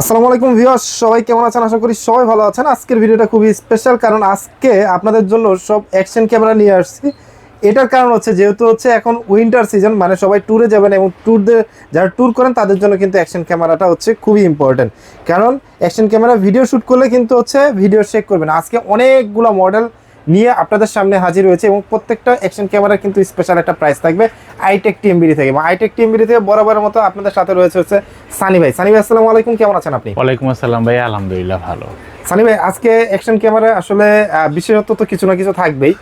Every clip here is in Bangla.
আসসালামু আলাইকুম ভিউয়ার্স, সবাই কেমন আছেন? আশা করি সবাই ভালো আছেন। আজকের ভিডিওটা খুবই স্পেশাল কারণ আজকে আপনাদের জন্য সব অ্যাকশন ক্যামেরা নিয়ে আসছি। এটার কারণ হচ্ছে, যেহেতু হচ্ছে এখন উইন্টার সিজন মানে সবাই ট্যুরে যাবেন এবং ট্যুরদের যারা ট্যুর করেন, তাদের জন্য কিন্তু অ্যাকশন ক্যামেরাটা হচ্ছে খুবই ইম্পর্টেন্ট কারণ অ্যাকশন ক্যামেরা ভিডিও শ্যুট করলে কিন্তু হচ্ছে ভিডিও শেক করবেন। আজকে অনেকগুলো মডেল নিয়ে আপনাদের সামনে হাজির হয়েছে এবং প্রত্যেকটা অ্যাকশন ক্যামেরার কিন্তু স্পেশাল একটা প্রাইস থাকবে আইটেক টিএমবিডি থেকে। এবং আইটেক টিএমবিডি থেকে বরাবরের মতো আপনাদের সাথে রয়েছে হচ্ছে সানি ভাই। সানি ভাই, আসসালামু আলাইকুম, কেমন আছেন আপনি? ওয়ালাইকুম আসসালাম ভাই, আলহামদুলিল্লাহ ভালো। সানি ভাই আজকে অ্যাকশন ক্যামেরা আসলে বিশেষত্ব তো কিছু না কিছু থাকবেই।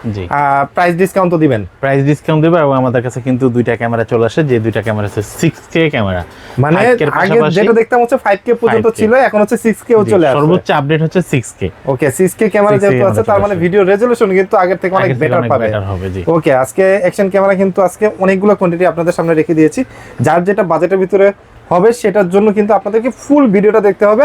প্রাইস ডিসকাউন্ট তো দিবেন। প্রাইস ডিসকাউন্ট দেবে এবং আমাদের কাছে কিন্তু দুইটা ক্যামেরা চলে আসে যে দুইটা ক্যামেরা হচ্ছে সিক্স কে ক্যামেরা মানে আগে যেটা দেখতাম হচ্ছে ফাইভ কে পর্যন্ত ছিল এখন হচ্ছে সিক্স চলে আসছে। সর্বোচ্চ আপডেট হচ্ছে six K okay six K camera যেহেতু আছে তার মানে ভিডিও রেজলিউশন কিন্তু আগের থেকে অনেক বেটার পাবে। ওকে আজকে অ্যাকশন ক্যামেরা কিন্তু আজকে অনেকগুলো কোয়ান্টিটি আপনাদের সামনে রেখে দিয়েছি। যার যেটা বাজেটের ভিতরে হবে সেটার জন্য কিন্তু আপনাদেরকে ফুল ভিডিওটা দেখতে হবে।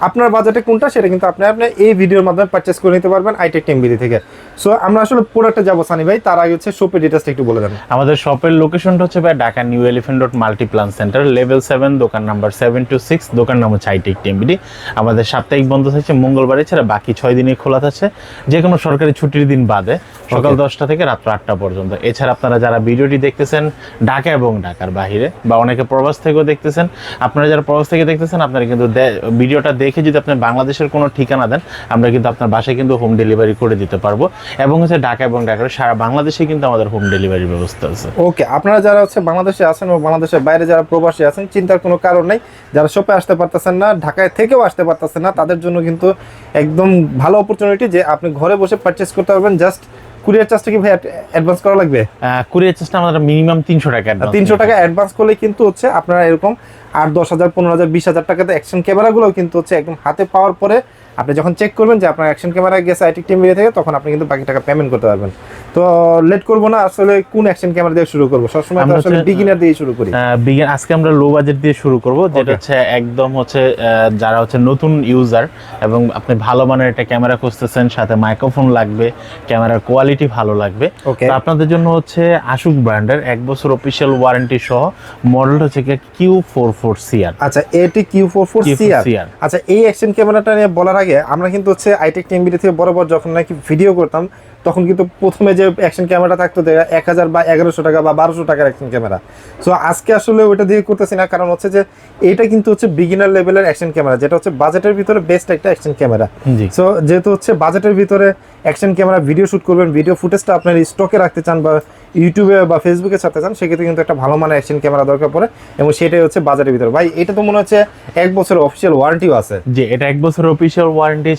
আপনার বাজেটে কোনটা সেটা কিন্তু আপনি আপনি এই ভিডিওর মাধ্যমে পারচেস করে নিতে পারবেন আইটেক টেমবিডি থেকে। সো আমরা আসলে প্রোডাক্টে যাব সানি ভাই। তার আগে হচ্ছে শপের ডিটেলসটা একটু বলে দেন। আমাদের শপের লোকেশনটা হচ্ছে ভাই Dhaka new Elephant road Multiplan center level seven দোকান নাম্বার সেভেন টু সিক্স দোকান নাম হচ্ছে আইটিক টিএমবিডি আমাদের সাপ্তাহিক বন্ধ থাকছে মঙ্গলবার ছাড়া বাকি ছয় দিনই খোলা থাকছে। যে কোনো সরকারি ছুটির দিন বাদে সকাল দশটা থেকে রাত্র আটটা পর্যন্ত। এছাড়া আপনারা যারা ভিডিওটি দেখতেছেন ঢাকা এবং ঢাকার বাইরে বা অনেকে প্রবাস থেকেও দেখতেছেন আপনারা যারা প্রবাস থেকে দেখতেছেন আপনারা কিন্তু ভিডিওটা দেখে যদি আপনি বাংলাদেশের কোনো ঠিকানা দেন আমরা কিন্তু আপনার বাসায় কিন্তু হোম ডেলিভারি করে দিতে পারব। এবং হচ্ছে ঢাকা এবং ঢাকার সারা বাংলাদেশে কিন্তু আমাদের হোম ডেলিভারি ব্যবস্থা আছে। ওকে আপনারা যারা হচ্ছে বাংলাদেশে আছেন ও বাংলাদেশের বাইরে যারা প্রবাসী আছেন চিন্তার কোনো কারণ নেই। যারা শপে আসতে পারতেছেন না ঢাকায় থেকেও আসতে পারতেছেন না তাদের জন্য কিন্তু একদম ভালো অপরচুনিটি যে আপনি ঘরে বসে পারচেস করতে পারবেন। জাস্ট কুরিয়ার চার্জটা কি ভাই অ্যাডভান্স করা লাগবে? কুরিয়ার চার্জটা আমাদের মিনিমাম তিনশো টাকা তিনশো টাকা অ্যাডভান্স করলে কিন্তু হচ্ছে আপনারা এরকম আট দশ হাজার পনেরো হাজার বিশ হাজার টাকাতে অ্যাকশন ক্যামেরাগুলো কিন্তু হচ্ছে একদম হাতে পাওয়ার পরে আপনি যখন চেক করবেন যে আপনার অ্যাকশন ক্যামেরা গেছে আইটি টিম থেকে তখন আপনি কিন্তু বাকি টাকা পেমেন্ট করতে পারবেন। তো লেট করব না আসলে কোন অ্যাকশন ক্যামেরা দিয়ে শুরু করব? সবসময় আমরা আসলে বিগিনার দিয়ে শুরু করি। বিজ্ঞান আজকে আমরা লো বাজেট দিয়ে শুরু করব যেটা হচ্ছে একদম হচ্ছে যারা হচ্ছে নতুন ইউজার এবং আপনি ভালো মানের একটা ক্যামেরা খুঁজতেছেন সাথে মাইক্রোফোন লাগবে ক্যামেরার কোয়ালিটি ভালো লাগবে। তো আপনাদের জন্য হচ্ছে আশুক ব্র্যান্ডের এক বছর অফিসিয়াল ওয়ারেন্টি সহ মডেল হচ্ছে কিউ ফোর ফোর সিআর আচ্ছা এটি Q four four Q4 CR আচ্ছা এই অ্যাকশন ক্যামেরাটা নিয়ে বলার আগে আমরা কিন্তু হচ্ছে আইটেক টিএমবিডি থেকে বরাবর যখন নাকি ভিডিও করতাম তখন কিন্তু প্রথমে যে অ্যাকশন ক্যামেরা থাকতো এক হাজার বা এগারোশো টাকা বা বারোশো টাকার অ্যাকশন ক্যামেরা সো আজকে আসলে ওইটা দিয়ে করতেছি না কারণ হচ্ছে যে এটা কিন্তু হচ্ছে বিগিনার লেভেলের অ্যাকশন ক্যামেরা যেটা হচ্ছে বাজেটের ভিতরে বেস্ট একটা অ্যাকশন ক্যামেরা সো যেহেতু হচ্ছে বাজেটের ভিতরে অ্যাকশন ক্যামেরা ভিডিও শুট করবেন ভিডিও ফুটেজটা আপনার স্টকে রাখতে চান বা ইউটিউবে বা ফেসবুকে ছাড়তে চান সেক্ষেত্রে কিন্তু একটা ভালো মানের অ্যাকশন ক্যামেরা দরকার পড়ে এবং সেটাই হচ্ছে বাজারের ভিতরে। ভাই এটা তো মনে হচ্ছে এক বছরের অফিসিয়াল ওয়ারেন্টিও আছে। জি এটা এক বছর অফিসিয়াল ওয়ারেন্টি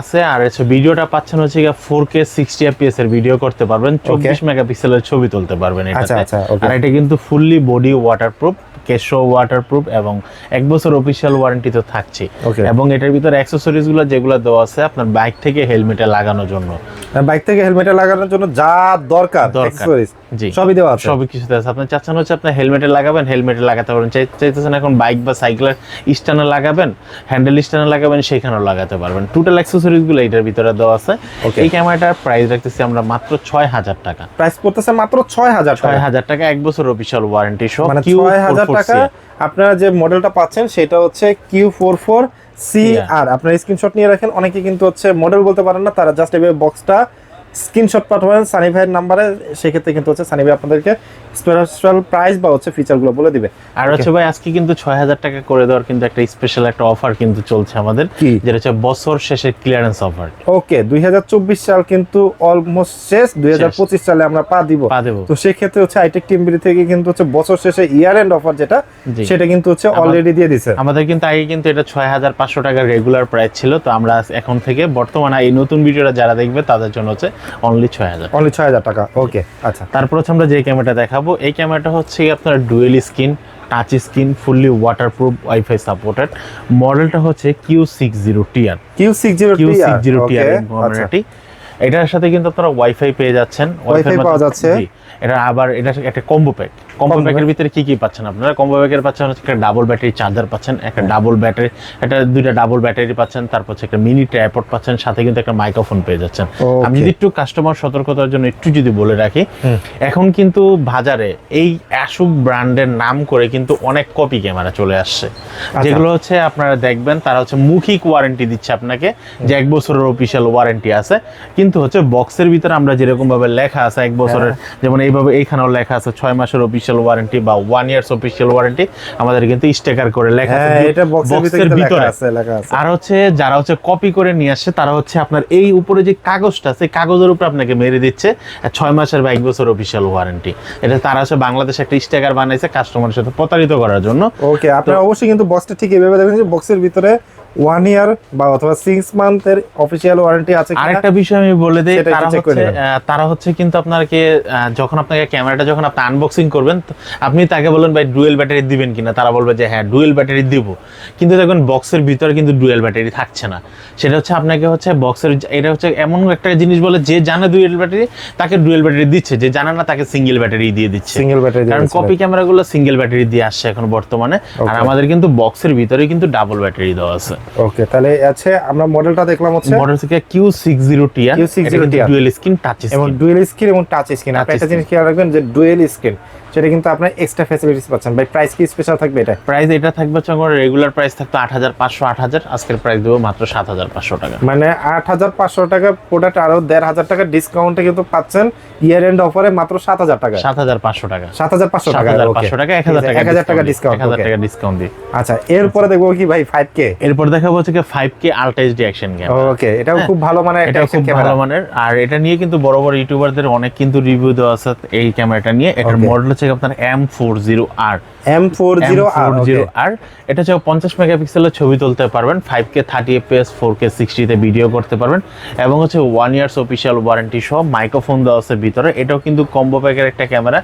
আছে আর হচ্ছে ভিডিওটা পাচ্ছেন হচ্ছে ফোর কে সিক্সটি এফপিএস এর ভিডিও করতে পারবেন চব্বিশ মেগাপিক্সেলের ছবি তুলতে পারবেন আচ্ছা, আচ্ছা. আর এটা কিন্তু ফুললি বডি ওয়াটারপ্রুফ কেশো ওয়াটারপ্রুফ এবং এক বছর অফিসিয়াল ওয়ারেন্টি তো থাকছে. এবং এটার ভিতরে অ্যাক্সেসরিজগুলো যেগুলো দেওয়া আছে আপনার বাইক থেকে হেলমেটে লাগানোর জন্য। বাইক থেকে হেলমেটে লাগানোর জন্য যা দরকার। সবই দেওয়া আছে। সবই কিছুতে আছে। আপনি চাচ্ছেন হচ্ছে আপনি হেলমেটে লাগাবেন হেলমেটে লাগাতে পারবেন। চাইতেছেন এখন বাইক বা সাইকেলের স্ট্যান্ডে লাগাবেন হ্যান্ডেল স্ট্যান্ডে লাগাবেন সেখানেও লাগাতে পারবেন। টোটাল অ্যাক্সেসরিজগুলো এটার ভিতরে দেওয়া আছে. এই ক্যামেরাটার প্রাইস রাখতেছি আমরা মাত্র ছয় হাজার টাকা। প্রাইস পড়তেছে মাত্র ছয় হাজার ছয় টাকা হাজার টাকা এক বছর অফিসিয়াল ওয়ারেন্টি সহ মানে ছয় হাজার টাকা আপনারা যে মডেলটা পাচ্ছেন সেটা হচ্ছে Q four four C R আপনার স্ক্রিনশট নিয়ে রাখেন। অনেকে কিন্তু হচ্ছে মডেল বলতে পারেন না তারা জাস্ট এভাবে বক্সটা স্ক্রিনশট পাঠাবেন সানি ভাইয়ের নাম্বারে সেক্ষেত্রে কিন্তু হচ্ছে সানি ভাই আপনাদেরকে স্পেশাল প্রাইস বা হচ্ছে ফিচারগুলো বলে দিবে। আর হচ্ছে ভাই আজকে কিন্তু ছয় হাজার টাকা করে দেওয়ার কিন্তু একটা স্পেশাল একটা অফার কিন্তু চলছে আমাদের যেটা হচ্ছে বছর শেষের ক্লিয়ারেন্স অফার ওকে দুই সাল কিন্তু অলমোস্ট শেষ দুই সালে আমরা পা দিব। তো সেক্ষেত্রে হচ্ছে আইটেক টিমবিডি থেকে কিন্তু হচ্ছে বছর শেষে ইয়ার এন্ড অফার যেটা সেটা কিন্তু হচ্ছে অলরেডি দিয়ে দিছে। আমাদের কিন্তু আগে কিন্তু এটা ছয় হাজার পাঁচশো টাকার রেগুলার প্রাইস ছিল তো আমরা এখন থেকে বর্তমানে এই নতুন ভিডিওটা যারা দেখবে তাদের জন্য হচ্ছে অনলি ছয় হাজার। অনলি ছয় হাজার টাকা ওকে আচ্ছা। তারপর হচ্ছে আমরা যে ক্যামেরাটা দেখাবো এই ক্যামেরাটা হচ্ছে আপনার dual screen touch screen fully waterproof wifi supported মডেলটা হচ্ছে Q six zero TR Q six zero Q six zero. ক্যামেরাটি এটার সাথে কিন্তু আপনারা ওয়াইফাই পেয়ে যাচ্ছেন। Wi-Fi পাওয়া যাচ্ছে। এটা আবার এটা একটা কম্বো প্যাক কম্বো প্যাকের ভিতরে কি কি পাচ্ছেন আপনারা? কম্বো প্যাকের পাচ্ছেন হচ্ছে একটা ডাবল ব্যাটারি চার্জার পাচ্ছেন একটা ডাবল ব্যাটারি একটা দুইটা ডাবল ব্যাটারি পাচ্ছেন তারপর হচ্ছে একটা মিনি ট্রাইপড পাচ্ছেন সাথে কিন্তু একটা মাইক্রোফোন পেয়ে যাচ্ছেন। আমি যদি একটু কাস্টমার সতর্কতার জন্য একটু যদি বলে রাখি এখন কিন্তু বাজারে এই অ্যাশুক ব্র্যান্ডের নাম করে কিন্তু অনেক কপি ক্যামেরা চলে আসছে। যেগুলো হচ্ছে আপনারা দেখবেন তারা হচ্ছে মুখিক ওয়ারেন্টি দিচ্ছে আপনাকে যে এক বছরের অফিসিয়াল ওয়ারেন্টি আছে। কিন্তু হচ্ছে বক্সের ভিতরে আমরা যেরকম ভাবে লেখা আছে এক বছরের যেমন এইভাবে এইখানেও লেখা আছে ছয় মাসের অফিসিয়াল ওয়ারেন্টি বা ওয়ান ইয়ার্স অফিসিয়াল ওয়ারেন্টি আমাদের কিন্তু স্টিকার করে লেখা আছে। হ্যাঁ এটা বক্সের ভিতরে আছে লেখা আছে। আর হচ্ছে যারা হচ্ছে কপি করে নিয়ে আসছে তারা হচ্ছে আপনার এই উপরে যে কাগজটা সেই কাগজের উপর আপনাকে মেরে দিচ্ছে। ছয় মাসের বা এক বছর অফিসিয়াল ওয়ারেন্টি এটা তারা হচ্ছে বাংলাদেশে একটা স্টিকার বানাইছে কাস্টমারের সাথে প্রতারিত করার জন্য। ওকে আপনারা অবশ্যই কিন্তু বক্সটা ঠিক এভাবে দেখবেন যে বক্সের ভিতরে ওয়ান ইয়ার বা অথবা সিক্স মান্থের অফিসিয়াল ওয়ারেন্টি আছে আরেকটা বিষয় আমি বলে দিই তারা হচ্ছে তারা হচ্ছে কিন্তু আপনাকে যখন আপনাকে ক্যামেরাটা যখন আপনি আনবক্সিং করবেন আপনি তাকে বলবেন ভাই ডুয়েল ব্যাটারি দিবেন কিনা? তারা বলবে যে হ্যাঁ ডুয়েল ব্যাটারি দিব। কিন্তু দেখবেন বক্সের ভিতরে কিন্তু ডুয়েল ব্যাটারি থাকছে না। সেটা হচ্ছে আপনাকে হচ্ছে বক্সের এটা হচ্ছে এমন একটা জিনিস বলে যে জানে ডুয়েল ব্যাটারি তাকে ডুয়েল ব্যাটারি দিচ্ছে। যে জানে না তাকে সিঙ্গেল ব্যাটারি দিয়ে দিচ্ছে। সিঙ্গেল ব্যাটারি কারণ কপি ক্যামেরাগুলো সিঙ্গেল ব্যাটারি দিয়ে আসছে এখন বর্তমানে। আর আমাদের কিন্তু বক্সের ভিতরে কিন্তু ডাবল ব্যাটারি দেওয়া আছে। ওকে তাহলে আছে আমরা মডেলটা দেখলাম হচ্ছে মডেল থেকে Q six zero TR Q60 TR dual screen touch এবং ডুয়েল স্ক্রিন এবং টাচ স্ক্রিন আপনি একটা। জিনিস খেয়াল রাখবেন যে ডুয়েল স্ক্রিন সেটা কিন্তু আপনার এক্সট্রা ফ্যাসিলিটিস পাচ্ছেন। ভাই প্রাইস কি স্পেশাল থাকবে এটা? প্রাইস এটা থাকবে হচ্ছে আমার রেগুলার প্রাইস থাকতো আট হাজার পাঁচশো আট হাজার আজকের প্রাইস দেবো মাত্র সাত হাজার পাঁচশো টাকা। মানে আট হাজার পাঁচশো টাকা প্রোডাক্ট আরও দেড় হাজার টাকা ডিসকাউন্টে কিন্তু পাচ্ছেন ইয়ার এন্ড অফারে মাত্র সাত হাজার টাকা। সাত হাজার পাঁচশো টাকা। সাত হাজার পাঁচশো সাত টাকা। পাঁচশো টাকা এক হাজার টাকা এক হাজার টাকা ডিসকাউন্ট এক হাজার টাকা ডিসকাউন্ট দিই। আচ্ছা এরপরে দেখব কি ভাই ফাইভ কে এরপর দেখাবো হচ্ছে five K ultra HD action camera okay এটাও খুব ভালো মানে এটা খুব ভালো মানের। আর এটা নিয়ে কিন্তু বড় বড় ইউটিউবারদের অনেক কিন্তু রিভিউ দেওয়া আছে এই ক্যামেরাটা নিয়ে। এটার মডেল হচ্ছে আপনার M four zero R M four zero R এটা হচ্ছে পঞ্চাশ মেগাপিক্সেলের ছবি তুলতে পারবেন five K thirty FPS four K সিক্সটিতে video করতে পারবেন এবং হচ্ছে ওয়ান ইয়ার্স অফিসিয়াল ওয়ারেন্টি সহ মাইক্রোফোন দেওয়া আছে ভিতরে। এটাও কিন্তু কম্বো প্যাকের একটা camera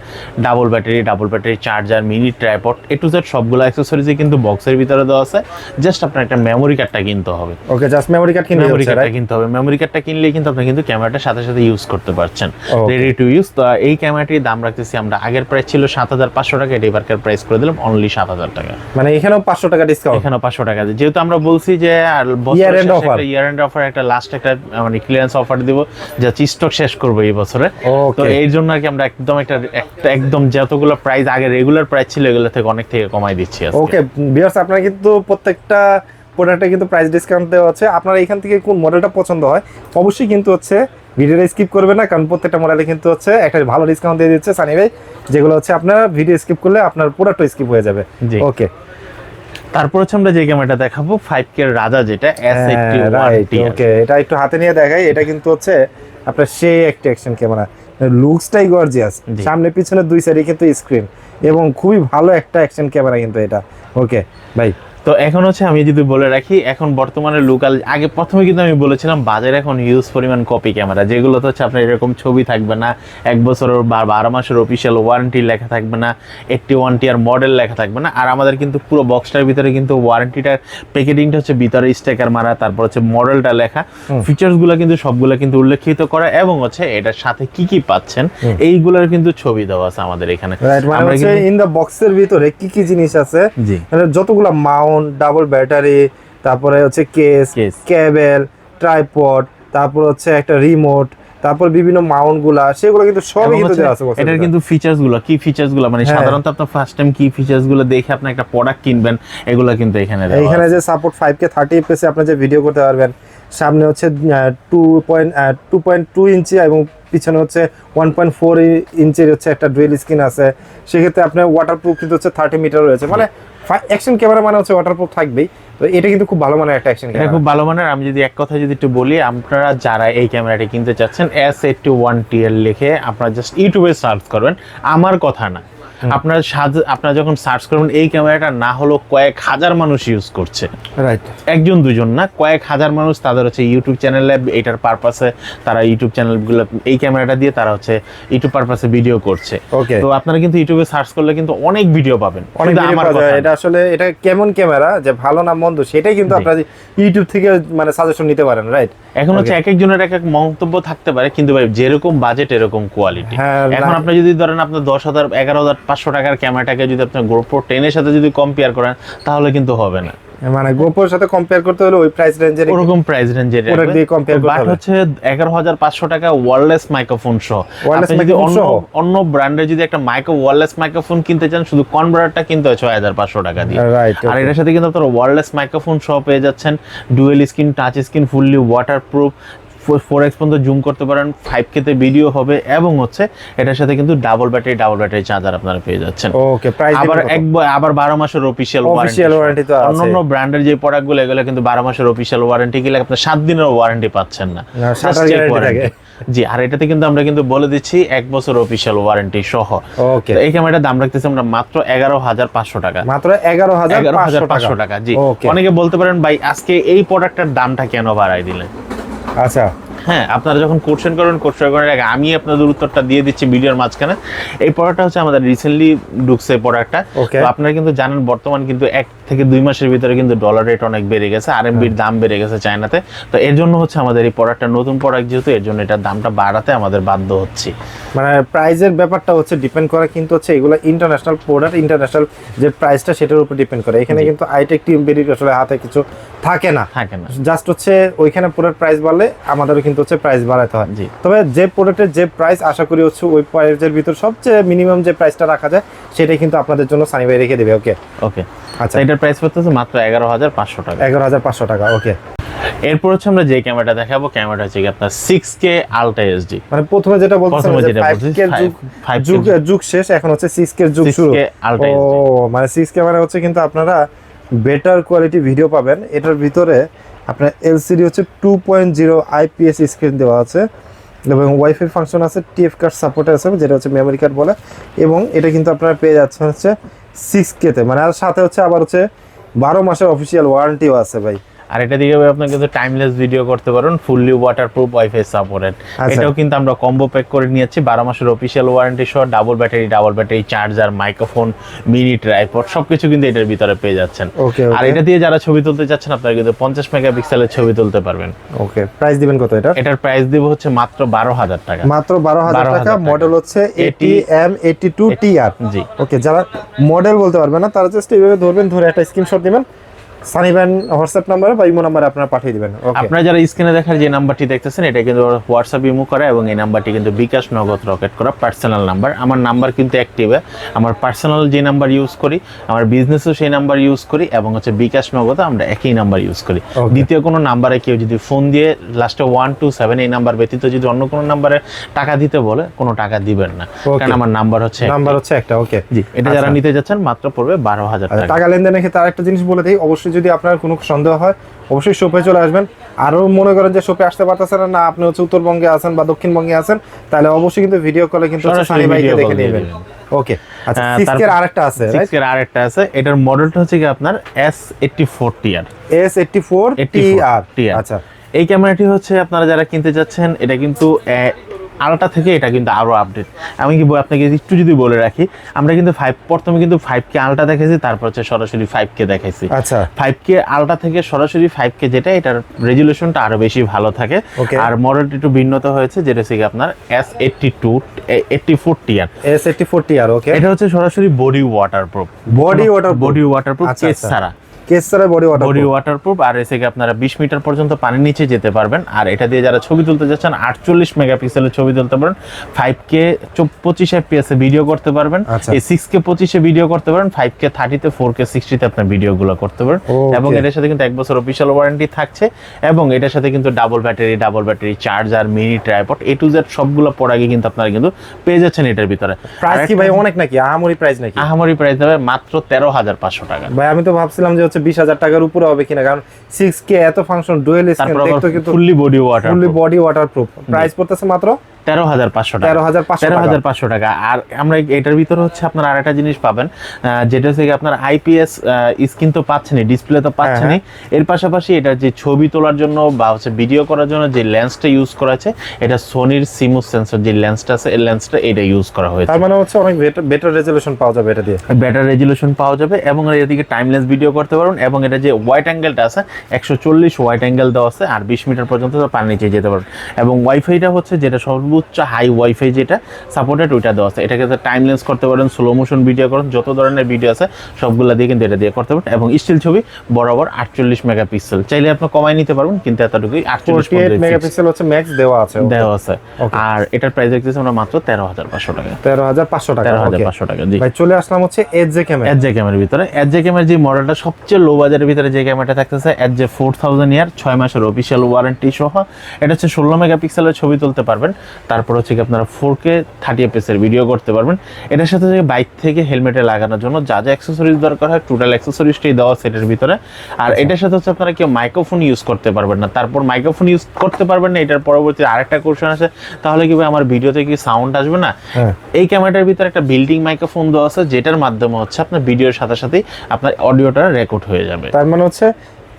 double battery double battery charger mini tripod A to Z সবগুলো অ্যাক্সেসরিজই কিন্তু বক্সের ভিতরে দেওয়া আছে। জাস্ট আপনার একটা মেমোরি কার্ডটা কিনতে হবে। ওকে জাস্ট মেমোরি কার্ড কিনে মেমোরি কার্ডটা কিনতে হবে। মেমোরি কার্ডটা কিনলেই কিন্তু আপনি কিন্তু ক্যামেরাটার সাথে সাথে ইউজ করতে পারছেন। রেডি টু ইউজ তো এই ক্যামেরাটির দাম রাখতেছি আমরা। আগের প্রাইস ছিল সাত হাজার পাঁচশো টাকা এটা এবারকার প্রাইস করে দিলাম অনলি সাত হাজার টাকা। মানে এখানেও পাঁচশো টাকা ডিসকাউন্ট এখানে পাঁচশো টাকা যেহেতু আমরা বলছি যে Year end offer. Year end offer একটা লাস্ট একটা মানে ক্লিয়ারেন্স অফার দিব যা স্টক শেষ করব এই বছরে। তো এই জন্য আর কি আমরা একদম একটা একদম যতগুলো প্রাইস আগে রেগুলার প্রাইস ছিল এগুলো থেকে অনেক থেকে কমাই দিচ্ছি ওকে আপনারা কিন্তু প্রত্যেকটা প্রোডাক্টে কিন্তু প্রাইস ডিসকাউন্ট দেওয়া হচ্ছে আপনারা এখান থেকে কোন মডেলটা পছন্দ হয় অবশ্যই কিন্তু হচ্ছে ভিডিওটা স্কিপ করবেন না কারণ প্রত্যেকটা মডেলে কিন্তু হচ্ছে একটা ভালো ডিসকাউন্ট দিয়ে দিচ্ছে সানি ভাই যেগুলো হচ্ছে আপনারা ভিডিও স্কিপ করলে আপনার পুরোটা স্কিপ হয়ে যাবে। ওকে তারপর হচ্ছে আমরা যে ক্যামেরাটা দেখাবো ফাইভ কে রাজা যেটা ওকে এটা একটু হাতে নিয়ে দেখাই এটা কিন্তু হচ্ছে আপনার সেই একটা অ্যাকশন ক্যামেরা লুকসটাই গর্জিয়াস। সামনে পিছনে দুই সাইডে কিন্তু স্ক্রিন এবং খুবই ভালো একটা অ্যাকশন ক্যামেরা কিন্তু এটা। ওকে ভাই। তো এখন হচ্ছে আমি যদি বলে রাখি এখন বর্তমানে লোকাল আগে প্রথমে কিন্তু আমি বলেছিলাম বাজারে এখন হিউজ পরিমাণ কপি ক্যামেরা যেগুলো তো হচ্ছে আপনার এরকম ছবি থাকবে না এক বছরের বা বারো মাসের অফিসিয়াল ওয়ারেন্টি লেখা থাকবে না এইটটি ওয়ান টিয়ার মডেল লেখা থাকবে না আর আমাদের কিন্তু পুরো বক্সটার ভিতরে কিন্তু ওয়ারেন্টিটার প্যাকেটিংটা হচ্ছে ভিতরে স্টেকার মারা তারপর হচ্ছে মডেলটা লেখা। ফিচার্সগুলো কিন্তু সবগুলো কিন্তু উল্লেখিত করা এবং হচ্ছে এটার সাথে কি কি পাচ্ছেন এইগুলোর কিন্তু ছবি দেওয়া আছে আমাদের এখানে। ইন দ্য বক্সের ভিতরে কি কি জিনিস আছে মানে যতগুলো মাউন্ট ডাবল ব্যাটারি তারপরে হচ্ছে কেস। কেবল ট্রাইপড তারপর হচ্ছে একটা রিমোট তারপর বিভিন্ন মাউন্টগুলা সেগুলো কিন্তু সবই কিন্তু দেওয়া আছে এটার কিন্তু ফিচার্সগুলো কি ফিচার্সগুলো মানে হ্যাঁ। সাধারণত আপনার ফার্স্ট টাইম কি ফিচার্সগুলো দেখে আপনি একটা প্রোডাক্ট কিনবেন এগুলো কিন্তু এখানে দেওয়া এইখানে আছে। যে support five K thirty FS আপনি যে ভিডিও করতে পারবেন সামনে হচ্ছে two point two point two inch এবং পিছনে হচ্ছে ওয়ান পয়েন্ট ফোর ইঞ্চির হচ্ছে একটা ডুয়েল স্ক্রিন আছে সেক্ষেত্রে আপনার ওয়াটারপ্রুফ কিন্তু হচ্ছে থার্টি মিটার রয়েছে মানে অ্যাকশন ক্যামেরা মানে হচ্ছে ওয়াটারপ্রুফ থাকবেই। তো এটা কিন্তু খুব ভালো মানের একটা অ্যাকশন ক্যামেরা খুব ভালো মানের। আমি যদি এক কথা যদি একটু বলি আপনারা যারা এই ক্যামেরাটি কিনতে চাচ্ছেন এস এইটটি ওয়ান টি লিখে আপনারা জাস্ট ইউটিউবে সার্চ করবেন। আমার কথা না। আপনার আপনারা যখন সার্চ করবেন এই ক্যামেরাটা না হলো কয়েক হাজার মানুষ ইউজ করছে। রাইট একজন দুজন না কয়েক হাজার মানুষ তাদের হচ্ছে ইউটিউব চ্যানেলে এটার পারপাসে তারা ইউটিউব চ্যানেলগুলো এই ক্যামেরাটা দিয়ে তারা হচ্ছে ইউটিউব পারপাসে ভিডিও করছে। Okay. তো আপনারা কিন্তু ইউটিউবে সার্চ করলে কিন্তু অনেক ভিডিও পাবেন। অনেক আমার এটা আসলে এটা কেমন ক্যামেরা যে ভালো না মন্দ সেটাই কিন্তু। আপনারা ইউটিউব থেকে মানে সাজেশন নিতে পারেন রাইট এখন হচ্ছে এক একজনের এক এক মন্তব্য থাকতে পারে কিন্তু ভাই যেরকম বাজেট এরকম কোয়ালিটি হ্যাঁ, এখন আপনি যদি ধরেন আপনার দশ হাজার এগারো হাজার পাঁচশো টাকার ক্যামেরাটাকে যদি আপনি গোপ্রো টেনের সাথে যদি কম্পেয়ার করেন তাহলে কিন্তু হবে না। মানে গোপোর সাথে কম্পেয়ার করতে হলে ওই প্রাইস রেঞ্জের ওরকম প্রাইস রেঞ্জের Product দিয়ে compare করতে বাট হবে। হচ্ছে এগারো হাজার পাঁচশো টাকা ওয়ারলেস মাইক্রোফোন সহ। আপনি যদি অন্য? অন্য ব্র্যান্ডের যদি একটা মাইক্রো ওয়ারলেস মাইক্রোফোন কিনতে চান শুধু কনভার্টারটা কিনতে হয় ছয় হাজার পাঁচশো টাকা দিয়ে। আর এটার সাথে কিন্তু আপনারা ওয়ারলেস মাইক্রোফোন সহ পেয়ে যাচ্ছেন। Dual screen touch screen fully waterproof four X পর্যন্ত জুম করতে পারেন ফাইভ কেতে ভিডিও হবে এবং হচ্ছে এটার সাথে কিন্তু double battery double battery charger আপনারা পেয়ে যাচ্ছেন। ওকে প্রাইস আবার এক আবার বারো মাসের অফিসিয়াল Official warranty তো আছে। অন্যান্য ব্র্যান্ডের যে প্রোডাক্টগুলো এগুলো কিন্তু বারো মাসের অফিসিয়াল ওয়ারেন্টি গেলে আপনি সাত দিনের ওয়ারেন্টি পাচ্ছেন না। জি আর এটাতে কিন্তু আমরা কিন্তু বলে দিচ্ছি এক বছর অফিসিয়াল ওয়ারেন্টি সহ। ওকে তো এই ক্যামেরাটার দাম রাখতেছি আমরা মাত্র এগারো হাজার পাঁচশো টাকা। মাত্র এগারো হাজার পাঁচশো টাকা। টাকা জি। অনেকে বলতে পারেন ভাই আজকে এই প্রোডাক্টটার দামটা কেন বাড়াই দিলেন? আচ্ছা। হ্যাঁ আপনারা যখন কোশ্চেন করবেন কোশ্চেন করার আগে আমি আপনাদের উত্তরটা দিয়ে দিচ্ছি ভিডিওর মাঝখানে। এই পড়াটা হচ্ছে আমাদের রিসেন্টলি ঢুকছে পড়াটা. তো আপনারা কিন্তু জানেন বর্তমান কিন্তু এক থেকে দুই মাসের ভিতরে কিন্তু ডলার রেট অনেক বেড়ে গেছে আর এমবির দাম বেড়ে গেছে চায়নাতে। তো এর জন্য হচ্ছে আমাদের এই প্রোডাক্টটা নতুন প্রোডাক্ট যেহেতু এর জন্য এটার দামটা বাড়াতে আমাদের বাধ্য হচ্ছি। মানে প্রাইজের ব্যাপারটা হচ্ছে ডিপেন্ড করে কিন্তু হচ্ছে এগুলো ইন্টারন্যাশনাল প্রোডাক্ট ইন্টারন্যাশনাল যে প্রাইসটা সেটার উপর ডিপেন্ড করে। এখানে কিন্তু আইটেক টিম বেরিয়ে আসলে হাতে কিছু থাকে না। থাকে না। জাস্ট হচ্ছে ওইখানে প্রোডাক্ট প্রাইস বাড়লে আমাদেরও কিন্তু হচ্ছে প্রাইস বাড়াতে হয়। জি। তবে যে প্রোডাক্টের যে প্রাইস আশা করি হচ্ছে ওই প্রাইসের ভিতর সবচেয়ে মিনিমাম যে প্রাইসটা রাখা যায় সেটাই কিন্তু আপনাদের জন্য সানি ভাই রেখে দেবে ওকে ওকে আচ্ছা। আচ্ছা এটার প্রাইস পড়তেছে মাত্র এগারো হাজার পাঁচশো টাকা। এগারো হাজার পাঁচশো টাকা ওকে। এরপর হচ্ছে আমরা যে ক্যামেরাটা দেখাবো ক্যামেরাটা হচ্ছে আপনার সিক্স কে আলট্রা এসডি মানে প্রথমে যেটা বলছিলাম যে যেটা ফাইভ বলছি, যুগ যুগ শেষ এখন হচ্ছে সিক্স কে যুগ 6K শুরু। Ultra ও মানে সিক্স ক্যামেরা হচ্ছে কিন্তু আপনারা বেটার কোয়ালিটি ভিডিও পাবেন। এটার ভিতরে আপনার এলসিডি হচ্ছে two point zero IPS screen দেওয়া আছে এবং ওয়াইফাই ফাংশন আছে টিএফ কার্ড সাপোর্ট আছে যেটা হচ্ছে মেমোরি কার্ড বলে। এবং এটা কিন্তু আপনারা পেয়ে যাচ্ছেন হচ্ছে সিক্স কেতে মানে আর সাথে হচ্ছে আবার হচ্ছে বারো মাসের অফিসিয়াল ওয়ারেন্টিও আছে ভাই। আর এটা দিয়ে আপনি কিন্তু টাইমলেস ভিডিও করতে পারেন ফুললি ওয়াটারপ্রুফ ওয়াইফাই সাপোর্টেড। এটাও কিন্তু আমরা কম্বো প্যাক করে নিয়েছি বারো মাসের অফিসিয়াল ওয়ারেন্টি সহ double battery double battery charger microphone mini tripod সবকিছু কিন্তু এটার ভিতরে পেয়ে যাচ্ছেন। আর এটা দিয়ে যারা ছবি তুলতে চাচ্ছেন আপনারা কিন্তু পঞ্চাশ মেগাপিক্সেলের ছবি তুলতে পারবেন। ওকে প্রাইস দিবেন কত এটা এটার প্রাইস দিব হচ্ছে মাত্র বারো হাজার টাকা। মাত্র বারো হাজার 12,000 টাকা টাকা। মডেল হচ্ছে এটি এম এইটি টু টি আর জি। ওকে যারা মডেল বলতে পারবে না তারা জাস্ট এইভাবে ধরবেন ধরে একটা স্ক্রিনশট দিবেন। সানি ভ্যান হোয়াটসঅ্যাপ নাম্বারে বা ইমো নাম্বারে আপনারা পাঠিয়ে দিবেন। আপনারা যারা স্ক্রিনে দেখার যে নাম্বারটি দেখতেছেন এটা কিন্তু হোয়াটসঅ্যাপ ইমো করা এবং এই নাম্বারটি কিন্তু বিকাশ নগদ রকেট করা পার্সোনাল নাম্বার আমার নাম্বার কিন্তু অ্যাক্টিভে আমার পার্সোনাল যে নাম্বার ইউজ করি আমার বিজনেসও সেই নাম্বার ইউজ করি এবং হচ্ছে বিকাশ নগদে আমরা একই নাম্বার ইউজ করি। দ্বিতীয় কোনো নাম্বারে কেউ যদি ফোন দিয়ে লাস্টে ওয়ান টু সেভেন এই নাম্বার ব্যতীত যদি অন্য কোনো নাম্বারে টাকা দিতে বলে কোনো টাকা দিবেন না। কারণ আমার নাম্বার হচ্ছে নাম্বার হচ্ছে একটা ওকে জি এটা যারা আচ্ছা। নিতে যাচ্ছেন মাত্র পড়বে বারো হাজার আচ্ছা, টাকা। টাকা লেনদেনের ক্ষেত্রে আরেকটা জিনিস বলে দিই। অবশ্যই যদি আপনার কোনো সন্দেহ হয় অবশ্যই শপে চলে আসবেন। আরও মনে করেন যে শপে আসতে পারতেছেন না আপনি হচ্ছে উত্তরবঙ্গে আছেন বা দক্ষিণবঙ্গে আছেন তাহলে অবশ্যই কিন্তু ভিডিও কলে কিন্তু সানি ভাইকে দেখে নেবেন। ওকে আচ্ছা সিক্সের আরেকটা আছে সিক্স এর আরেকটা আছে এটার মডেলটা হচ্ছে কি আপনার S eighty four TR S eighty four T R TR আচ্ছা। এই ক্যামেরাটি হচ্ছে আপনারা যারা কিনতে যাচ্ছেন এটা কিন্তু আলটা থেকে এটা কিন্তু আরও আপডেট আমি কি আপনাকে একটু যদি বলে রাখি আমরা কিন্তু ফাইভ প্রথমে কিন্তু ফাইভ কে আলটা দেখাইছি তারপর হচ্ছে সরাসরি ফাইভ কে দেখাইছি। আচ্ছা। ফাইভ কে আলটা থেকে সরাসরি ফাইভ কে যেটা এটার রেজুলেশনটা আরও বেশি ভালো থাকে। আর মডেলটি একটু ভিন্নতা হয়েছে যেটা হচ্ছে আপনার S eighty two eighty four TR S eighty four T R okay এটা হচ্ছে সরাসরি body waterproof body waterproof? Body waterproof আচ্ছা, কেস। ছাড়া। কেস ছাড়া বডি ওয়াটার বডি ওয়াটারপ্রুফ আর এসে আপনারা বিশ মিটার পর্যন্ত পানির নিচে যেতে পারবেন। আর এটা দিয়ে যারা ছবি তুলতে যাচ্ছেন আটচল্লিশ মেগাপিক্সেলের ছবি তুলতে পারেন। ফাইভ কে পঁচিশ এফপিএস এ ভিডিও করতে পারবেন। আচ্ছা। এই সিক্স কে পঁচিশে ভিডিও করতে পারেন ফাইভ কে থার্টিতে ফোর কে সিক্সটিতে আপনার ভিডিওগুলো করতে পারেন এবং এটার সাথে কিন্তু এক বছর অফিসিয়াল ওয়ারেন্টি থাকছে। এবং এটার সাথে কিন্তু double battery double battery charger mini tripod A to Z সবগুলো প্রোডাক্টই কিন্তু আপনারা কিন্তু পেয়ে যাচ্ছেন এটার ভিতরে। প্রাইস কি ভাই? অনেক নাকি? আহামরি প্রাইস নাকি? আহামরি প্রাইস দেবে মাত্র তেরো হাজার পাঁচশো টাকা। ভাই আমি তো ভাবছিলাম যে হচ্ছে বিশ হাজার টাকার উপরে হবে কিনা কারণ সিক্স কে এত ফাংশন ডুয়েল স্ক্রিন দেখতে কিন্তু fully body water fully body waterproof price পড়তেছে মাত্র তেরো হাজার পাঁচশো তেরো হাজার তেরো হাজার পাঁচশো টাকা। আর আমরা এটার ভিতরে হচ্ছে আপনার আরেকটা জিনিস পাবেন যেটা হচ্ছে আপনার আইপিএস স্ক্রিন তো পাচ্ছেনই ডিসপ্লে তো পাচ্ছেনই। এর পাশাপাশি এটা যে ছবি তোলার জন্য বা হচ্ছে ভিডিও করার জন্য যে লেন্সটা ইউজ করা আছে এটা সোনির সিমুস সেন্সর যে লেন্সটা আছে এই লেন্সটা এটা ইউজ করা হয়েছে। তার মানে হচ্ছে অনেক বেটার রেজলিউশন পাওয়া যাবে এটা দিয়ে। বেটার রেজুলেশন পাওয়া যাবে এবং এদিকে টাইমলেস ভিডিও করতে পারবেন এবং এটা যে হোয়াইট অ্যাঙ্গেলটা আছে একশো চল্লিশ হোয়াইট অ্যাঙ্গেল দেওয়া আছে আর বিশ মিটার পর্যন্ত তো পানির নিচে যেতে পারবেন। এবং ওয়াইফাইটা হচ্ছে যেটা সর্ব সর্বোচ্চ হাই ওয়াইফাই যেটা সাপোর্টেড ওইটা দেওয়া আছে। এটাকে টাইম লেন্স করতে পারেন স্লো মোশন ভিডিও করেন যত ধরনের ভিডিও আছে সবগুলো দিয়ে কিন্তু এটা দিয়ে করতে পারেন। এবং স্টিল ছবি বরাবর আটচল্লিশ মেগাপিক্সেল চাইলে আপনি কমাই নিতে পারবেন কিন্তু এতটুকুই আটচল্লিশ মেগাপিক্সেল হচ্ছে ম্যাক্স দেওয়া আছে দেওয়া আছে। আর এটার প্রাইস দেখতেছি আমরা মাত্র তেরো হাজার পাঁচশো টাকা। তেরো হাজার পাঁচশো টাকা তেরো হাজার পাঁচশো টাকা জি। ভাই চলে আসলাম হচ্ছে S J camera S J ক্যামেরার ভিতরে। এজ জে ক্যামেরার যে মডেলটা সবচেয়ে লো বাজারের ভিতরে যে ক্যামেরাটা থাকতেছে S J four thousand year ছয় মাসের অফিসিয়াল ওয়ারেন্টি সহ। এটা হচ্ছে ষোলো মেগাপিক্সেলের ছবি তুলতে পারবেন। তারপর হচ্ছে কি আপনারা ফোর কে থার্টি এর ভিডিও করতে পারবেন। এটার সাথে যে বাইক থেকে হেলমেটে লাগানোর জন্য যা যা অ্যাক্সেসরিজ দরকার হয় টোটাল অ্যাক্সেসরিজটাই দেওয়া সেটের ভিতরে। আর এটার সাথে হচ্ছে আপনারা কেউ মাইক্রোফোন ইউজ করতে পারবেন না। তারপর মাইক্রোফোন ইউজ করতে পারবেন না এটার পরবর্তী আরেকটা কোশ্চেন আছে। তাহলে কি ভাই আমার ভিডিওতে কি সাউন্ড আসবে না? হ্যাঁ। এই ক্যামেরাটার ভিতরে একটা বিল্ডিং মাইক্রোফোন দেওয়া আছে যেটার মাধ্যমে হচ্ছে আপনার ভিডিওর সাথে সাথেই আপনার অডিওটা রেকর্ড হয়ে যাবে। তার মানে হচ্ছে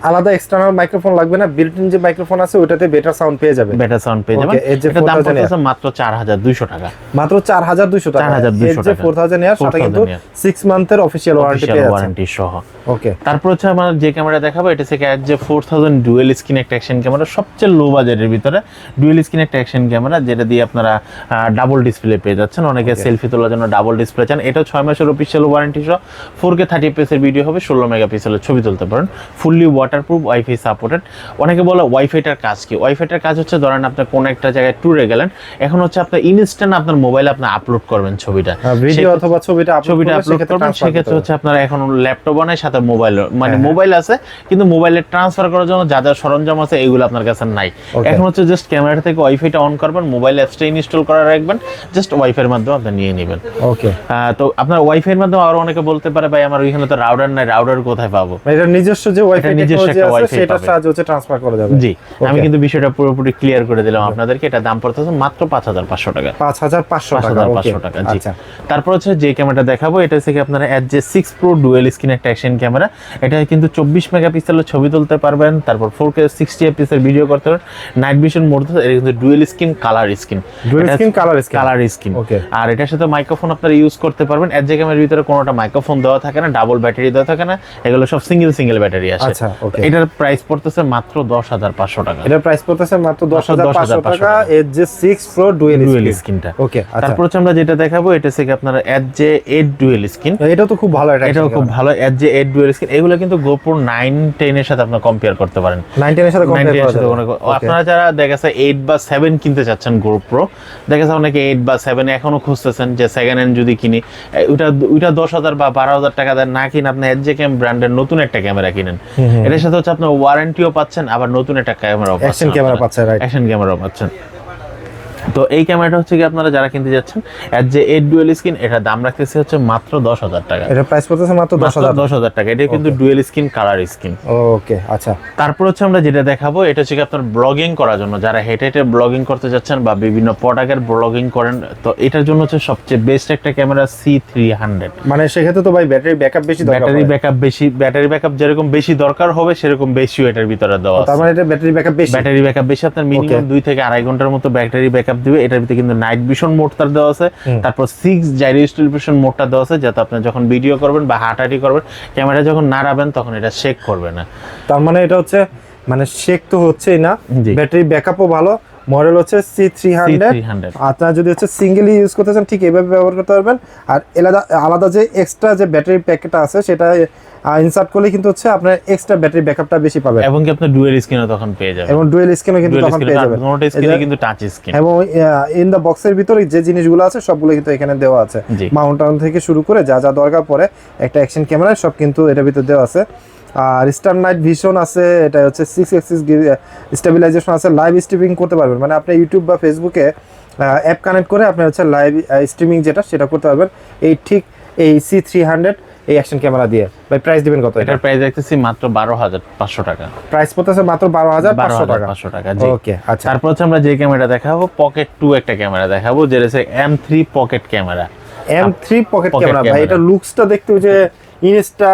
আলাদা এক্সটার্নাল মাইক্রোফোন লাগবে না বিল্ট ইন যে মাইক্রোফোন আছে ওটাতে বেটার সাউন্ড পেয়ে যাবে। বেটার সাউন্ড পেয়ে Okay, এর যে দাম 4000 পড়তেছে মাত্র চার হাজার দুইশো টাকা। মাত্র চার হাজার দুইশো টাকা। 4200 যে টাকা। ফোর থাউজেন্ড ইয়ার সাথে কিন্তু 4000 year। সিক্স মান্থের অফিসিয়াল ওয়ারেন্টি পেয়ে যাচ্ছে ওয়ারেন্টি সহ। ওকে তারপর হচ্ছে আমার যে ক্যামেরা দেখাবো এটা থেকে এক যে ফোর থাউজেন্ড ডুয়েল স্ক্রিন একটা অ্যাকশন ক্যামেরা সবচেয়ে লো বাজারের ভিতরে ডুয়েল স্ক্রিন একটা অ্যাকশন ক্যামেরা যেটা দিয়ে আপনারা ডাবল ডিসপ্লে পেয়ে যাচ্ছেন। অনেকে সেলফি তোলার জন্য ডাবল ডিসপ্লে চান। এটা ছয় মাসের অফিসিয়াল ওয়ারেন্টি সহ। ফোর কে থার্টি এর ভিডিও হবে ষোলো মেগাপিক্সেলের ছবি তুলতে পারেন। ফুললি ওয়াটারপ্রুফ ওয়াইফাই সাপোর্টেড অনেকে বলে ওয়াইফাইটার কাজ কি? ওয়াইফাইটার কাজ হচ্ছে ধরেন আপনি কোন একটা জায়গায় ট্যুরে গেলেন এখন হচ্ছে আপনার ইনস্ট্যান্ট আপনার মোবাইলে আপনি আপলোড করবেন ছবিটা। ভিডিও অথবা ছবিটা ছবিটা আপলোড করবেন সেক্ষেত্রে হচ্ছে আপনার এখন ল্যাপটপ নাই সাথে মোবাইল মানে হ্যাঁ, মোবাইল আছে কিন্তু মোবাইলে ট্রান্সফার করার জন্য যা যা সরঞ্জাম আছে এগুলো আপনার কাছে নাই। এখন হচ্ছে জাস্ট ক্যামেরা থেকে ওয়াইফাইটা অন করবেন মোবাইল অ্যাপসটা ইনস্টল করা রাখবেন জাস্ট ওয়াইফাইয়ের মাধ্যমে আপনি নিয়ে নেবেন। ওকে তো আপনার ওয়াইফাইয়ের মাধ্যমে আরও অনেকে বলতে পারে ভাই আমার ওইখানে তো রাউটার নাই রাউটার কোথায় পাবো? এটা নিজস্ব যে ওয়াইফাই আছে। সাহায্যে হচ্ছে ট্রান্সফার করা যাবে। জি আমি কিন্তু বিষয়টা পুরোপুরি ক্লিয়ার করে দিলাম আপনাদেরকে। এটা দাম পড়তেছে মাত্র পাঁচ হাজার পাঁচশো টাকা। পাঁচ হাজার পাঁচশো পাঁচ টাকা টাকা জি। আচ্ছা। তারপর হচ্ছে যে ক্যামেরাটা দেখাবো এটা হচ্ছে কি আপনারা প্রো ডুয়েল স্ক্রিন একটা অ্যাকশন ক্যামেরা এটা কিন্তু চব্বিশ মেগাপিক্সেলের ছবি তুলতে পারবেন। তারপর ফোর কে সিক্সটি এফপিএস এর ভিডিও করতে পারবেন। নাইট ভিশন মোড এটা কিন্তু dual screen colour screen dual screen colour screen colour screen আর এটার সাথে মাইক্রোফোন আপনারা ইউজ করতে পারবেন। যে ক্যামেরার ভিতরে কোনোটা মাইক্রোফোন দেওয়া থাকে না ডাবল ব্যাটারি দেওয়া থাকে না এগুলো সব সিঙ্গেল সিঙ্গেল ব্যাটারি আসে আচ্ছা. এটার প্রাইস পড়তেছে মাত্র দশ হাজার পাঁচশো টাকা। এটার প্রাইস পড়তেছে মাত্র দশ হাজার পাঁচশো টাকা। এর যে সিক্স প্রো ডুয়েল ডুয়েল স্ক্রিনটা ওকে তারপর হচ্ছে আমরা যেটা দেখাবো এটা হচ্ছে কি আপনারা এর যে এইট ডুয়েল স্ক্রিন এটা তো খুব ভালো এটাও খুব ভালো এর যে এইট ডুয়েল স্ক্রিন এগুলো কিন্তু গোপুর নাইন টেনের সাথে আপনার কম্পেয়ার করতে পারেন। কম্পেয়ার 19 এর সাথে আপনারা যারা দেখা যাচ্ছে এইট বা সেভেন কিনতে চাচ্ছেন GoPro দেখা যাচ্ছে অনেকে এইট বা সেভেন এখনও খুঁজতেছেন যে সেকেন্ড হ্যান্ড যদি কিনি ওইটা ওইটা দশ হাজার বা বারো হাজার টাকা দেন না কিনে আপনি এর যে ক্যাম ব্র্যান্ডের নতুন একটা ক্যামেরা কিনেন। সাথে হচ্ছে আপনার ওয়ারেন্টিও পাচ্ছেন আবার নতুন একটা ক্যামেরাও পাচ্ছেন ক্যামেরা পাচ্ছেন রাইট অ্যাকশন ক্যামেরাও পাচ্ছেন। তো এই ক্যামেরাটা হচ্ছে কি আপনারা যারা কিনতে যাচ্ছেন এর যে এইট ডুয়েল স্ক্রিন এটা দাম রাখতেছে হচ্ছে মাত্র দশ হাজার টাকা। এটার প্রাইস পড়তেছে মাত্র দশ হাজার। দশ হাজার টাকা। এটা কিন্তু dual screen colour screen okay আচ্ছা। তারপর হচ্ছে আমরা যেটা দেখাবো এটা হচ্ছে কি আপনার ব্লগিং করার জন্য। যারা হেঁটে হেঁটে ব্লগিং করতে যাচ্ছেন বা বিভিন্ন প্রোডাক্টের ব্লগিং করেন তো এটার জন্য হচ্ছে সবচেয়ে বেস্ট একটা ক্যামেরা সি থ্রি হান্ড্রেড মানে সেক্ষেত্রে তো ভাই ব্যাটারি ব্যাকআপ বেশি দরকার ব্যাটারি ব্যাকআপ বেশি ব্যাটারি ব্যাকআপ যেরকম বেশি দরকার হবে সেরকম বেশিও এটার ভিতরে দেওয়া তার মানে এটা ব্যাটারি ব্যাকআপ বেশি। ব্যাটারি ব্যাকআপ বেশি আপনার মিনিমাম দুই থেকে আড়াই ঘণ্টার মতো ব্যাটারি ব্যাকআপ দিবে এটার ভিতরে কিন্তু নাইট ভিশন মোডটা দেওয়া আছে তারপর সিক্স জাইরো স্টেলিভিশন মোডটা দেওয়া আছে যাতে আপনি যখন ভিডিও করবেন বা হাঁটাহাঁটি করবেন ক্যামেরা যখন নাড়াবেন তখন এটা শেক করবে না তার মানে এটা হচ্ছে মানে শেক তো হচ্ছেই না। ব্যাটারি ব্যাকআপও ভালো মডেল হচ্ছে সি থ্রি হান্ড্রেড আপনারা যদি হচ্ছে সিঙ্গেলি ইউজ করতে চান ঠিক এইভাবে ব্যবহার করতে পারবেন। আর আলাদা আলাদা যে এক্সট্রা যে ব্যাটারি প্যাকেটটা আছে সেটা ইনসার্ট করলে কিন্তু হচ্ছে আপনার এক্সট্রা ব্যাটারি ব্যাকআপটা বেশি পাবেন। এবং কি আপনি ডুয়েল স্ক্রিনও তখন পেয়ে যাবেন। এবং ডুয়েল স্ক্রিনও কিন্তু তখন পেয়ে যাবেন। স্ক্রিন স্ক্রিনে কিন্তু টাচ স্ক্রিন এবং ইন দা বক্সের ভিতরে যে জিনিসগুলো আছে সবগুলো কিন্তু এখানে দেওয়া আছে। জি। মাউন্টাউন থেকে শুরু করে যা যা দরকার পড়ে একটা অ্যাকশন ক্যামেরা সব কিন্তু এটার ভিতরে দেওয়া আছে। আর স্টার নাইট ভিশন আছে এটা হচ্ছে সিক্স এক্সিস স্টেবিলাইজেশন আছে লাইভ স্ট্রিমিং করতে পারবেন। মানে আপনি ইউটিউব বা ফেসবুকে অ্যাপ কানেক্ট করে আপনি হচ্ছে লাইভ স্ট্রিমিং যেটা সেটা করতে পারবেন। এই ঠিক এই সি থ্রি হান্ড্রেড এই অ্যাকশন ক্যামেরা দিয়ে। ভাই প্রাইস দিবেন কত এটার প্রাইস দেখতেছি মাত্র বারো হাজার পাঁচশো টাকা। প্রাইস পড়তেছে মাত্র বারো হাজার পাঁচশো টাকা। পাঁচশো টাকা জি। ওকে আচ্ছা। তারপর হচ্ছে আমরা যে ক্যামেরা দেখাবো পকেট টু একটা ক্যামেরা দেখাবো যেটা হচ্ছে M three pocket camera M three pocket camera ভাই। এটা লুকসটা দেখতে যে ইনস্টা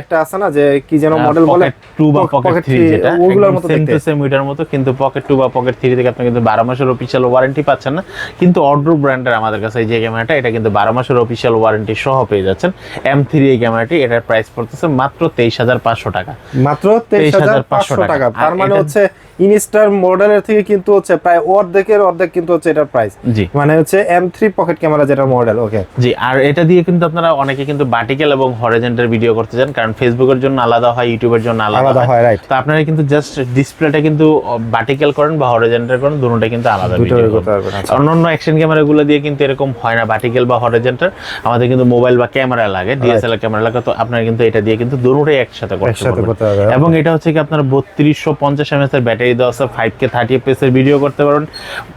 একটা আছে না যে কি যেন মডেল বলে? টু বা পকেট থ্রি যেটা। ওগুলোর মতো সেম টু সেম ওইটার মতো কিন্তু পকেট টু বা পকেট থ্রি থেকে আপনি কিন্তু বারো মাসের অফিসিয়াল ওয়ারেন্টি পাচ্ছেন না। কিন্তু অর্ডার ব্র্যান্ডের আমাদের কাছে এই যে ক্যামেরাটা এটা কিন্তু বারো মাসের অফিসিয়াল ওয়ারেন্টি সহ পেয়ে যাচ্ছেন। এম থ্রি এই ক্যামেরাটি এটার প্রাইস পড়তেছে মাত্র তেইশ হাজার পাঁচশো টাকা। মাত্র তেইশ হাজার পাঁচশো টাকা। টাকা। তার মানে হচ্ছে ইনস্টার মডেলের থেকে কিন্তু হচ্ছে প্রায় অর্ধেকের অর্ধেক কিন্তু হচ্ছে এটার প্রাইস মানে হচ্ছে এম থ্রি পকেট ক্যামেরা যেটা মডেল ওকে জি আর এটা দিয়ে কিন্তু আপনারা অনেকে কিন্তু বাটিক্যাল এবং হরিজেন্টাল ভিডিও করতে চান কারণ ফেসবুকের জন্য আলাদা হয় ইউটিউবের জন্য আলাদা হয় রাইট তো আপনারা কিন্তু জাস্ট ডিসপ্লেটা কিন্তু বাটিক্যাল করেন বা হরিজেন্টাল করেন দুটোটা কিন্তু আলাদা ভিডিও করতে পারবেন। অন্যান্য অ্যাকশন ক্যামেরাগুলো দিয়ে কিন্তু এরকম হয় না ভার্টিক্যাল বা হরিজেন্টাল আমাদের কিন্তু মোবাইল বা ক্যামেরা লাগে ডিএসএলআর ক্যামেরা লাগে তো আপনারা কিন্তু এটা দিয়ে কিন্তু দুটোটাই একসাথে করতে পারবেন। করতে পারবেন এবং এটা হচ্ছে কি আপনার বত্রিশশো পঞ্চাশ এমএস এর ব্যাটারি দেওয়া আছে ফাইভ কে থার্টি এর ভিডিও করতে পারবেন।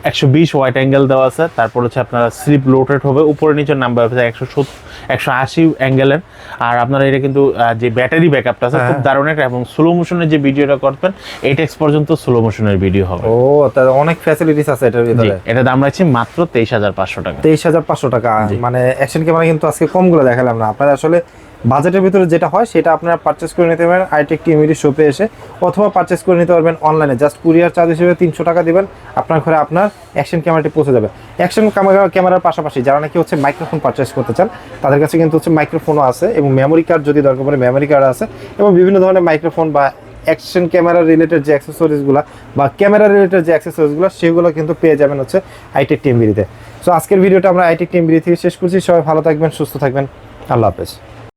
একশো বিশ ওয়াইট অ্যাঙ্গেল দেওয়া আছে। তারপর হচ্ছে আপনার স্লিপ লোটেড হবে। উপরে নিচে নাম্বার হবে একশো একশো আশি অ্যাঙ্গেলের আর আপনারা এটা কিন্তু যে ব্যাটারি ব্যাকআপটা আছে খুব দারুণ একটা এবং স্লো মোশনের যে ভিডিওটা করবেন এইট এক্স পর্যন্ত স্লো মোশনের ভিডিও হবে। ও তা অনেক ফ্যাসিলিটিস আছে এটার ভিতরে। এটা দাম রাখছি মাত্র তেইশ হাজার পাঁচশো টাকা। তেইশ হাজার পাঁচশো টাকা। মানে অ্যাকশন ক্যামেরা কিন্তু আজকে কমগুলো দেখালাম না। আপনারা আসলে বাজেটের ভিতরে যেটা হয়, সেটা আপনারা পারচেস করে নিতে পারেন। আইটেক টিএমইডি শপে এসে, অথবা পারচেস করে নিতে পারবেন অনলাইনে জাস্ট কুরিয়ার চার্জ হিসেবে তিনশো টাকা দেবেন, আপনার ঘরে আপনার অ্যাকশন ক্যামেরাটি পৌঁছে যাবে। অ্যাকশন ক্যামেরা ক্যামেরার পাশাপাশি যারা নাকি হচ্ছে মাইক্রোফোন পারচেস করতে চান, তাদের কাছে কিন্তু হচ্ছে মাইক্রোফোনও আছে এবং মেমোরি কার্ড যদি দরকার পড়ে মেমোরি কার্ড আছে এবং বিভিন্ন ধরনের মাইক্রোফোন বা অ্যাকশন ক্যামেরা রিলেটেড যে অ্যাক্সেসরিজগুলো বা ক্যামেরা রিলেটেড যে অ্যাক্সেসরিজগুলো সেগুলো কিন্তু পেয়ে যাবেন হচ্ছে আইটেক টিএমবিডিতে সো আজকের ভিডিওটা আমরা আইটেক টিএমবিডি থেকে শেষ করছি। সবাই ভালো থাকবেন, সুস্থ থাকবেন। আল্লাহ হাফেজ।